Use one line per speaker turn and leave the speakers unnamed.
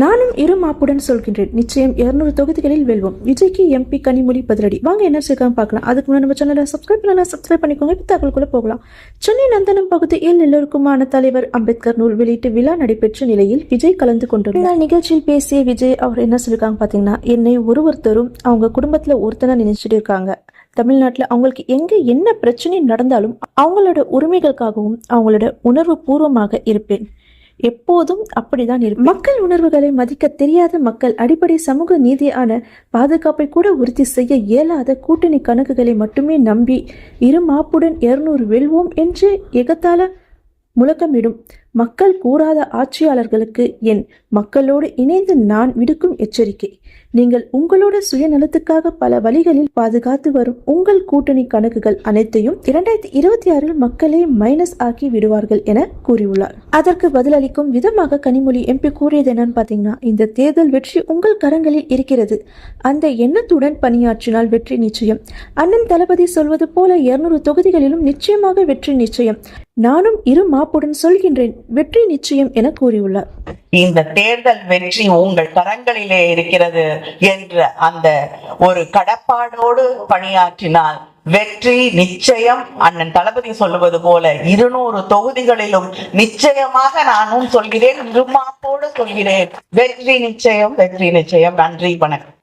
நானும் இரு மாப்புடன் சொல்கின்றேன். நிச்சயம் 200 தொகுதிகளில் வெல்வோம். விஜய்க்கு எம்பி கனிமொழி பதிலடி. வாங்க என்ன செய்யலாம் பார்க்கலாம். அதுக்கு முன்னாடி நம்ம சேனலை சப்ஸ்கிரைப் பண்ணலாம் சப்ஸ்கிரைப் பண்ணிக்கோங்க. இப்போ தகவலுக்குள்ள போகலாம். சென்னை நந்தனம் பகுதியில் எல்லோருக்குமான தலைவர் அம்பேத்கர் நூல் வெளியீட்டு விழா நடைபெற்ற நிலையில் விஜய் கலந்து கொண்டுள்ளார். நிகழ்ச்சியில் பேசிய விஜய் அவர் என்ன சொல்லியிருக்காங்க பார்த்தீங்கன்னா என்னை ஒரு ஒருத்தரும் அவங்க குடும்பத்தில் ஒருத்தனா நினைச்சிட்டு இருக்காங்க. தமிழ்நாட்டில் அவங்களுக்கு எங்கே என்ன பிரச்சனை நடந்தாலும் அவங்களோட உரிமைகளுக்காகவும் அவங்களோட உணர்வு பூர்வமாக இருப்பேன். எப்போதும் அப்படிதான் இருக்கும் மக்கள் உணர்வுகளை மதிக்க தெரியாத மக்கள் அடிப்படை சமூக நீதியான பாதுகாப்பை கூட உறுதி செய்ய இயலாத கூட்டணி கணக்குகளை மட்டுமே நம்பி இரு மாப்புடன் இருநூறு வெல்வோம் என்று எகத்தால முழக்கமிடும். மக்கள் கூறாத ஆட்சியாளர்களுக்கு என் மக்களோடு இணைந்து நான் விடுக்கும் எச்சரிக்கை. நீங்கள் உங்களோட சுயநலத்துக்காக பல வழிகளில் பாதுகாத்து வரும் உங்கள் கூட்டணி கணக்குகள் அனைத்தையும் இரண்டாயிரத்தி இருபத்தி ஆறில் மக்களே மைனஸ் ஆக்கி விடுவார்கள் என கூறியுள்ளார். அதற்கு பதிலளிக்கும் விதமாக கனிமொழி எம்பி கூறியது என்னன்னு பார்த்தீங்கன்னா இந்த தேர்தல் வெற்றி உங்கள் கரங்களில் இருக்கிறது. அந்த எண்ணத்துடன் பணியாற்றினால் வெற்றி நிச்சயம். அண்ணன் தளபதி சொல்வது போல இருநூறு தொகுதிகளிலும் நிச்சயமாக வெற்றி நிச்சயம். நானும் இரு மாப்புடன் சொல்கின்றேன். வெற்றி நிச்சயம் என கூறியுள்ளார்.
இந்த தேர்தல் வெற்றி உங்கள் கரங்களிலே இருக்கிறது என்ற அந்த ஒரு கடப்பாடோடு பணியாற்றினால் வெற்றி நிச்சயம். அண்ணன் தளபதி சொல்லுவது போல இருநூறு தொகுதிகளிலும் நிச்சயமாக நானும் சொல்கிறேன் இருமாப்போடு சொல்கிறேன். வெற்றி நிச்சயம் வெற்றி நிச்சயம். நன்றி வணக்கம்.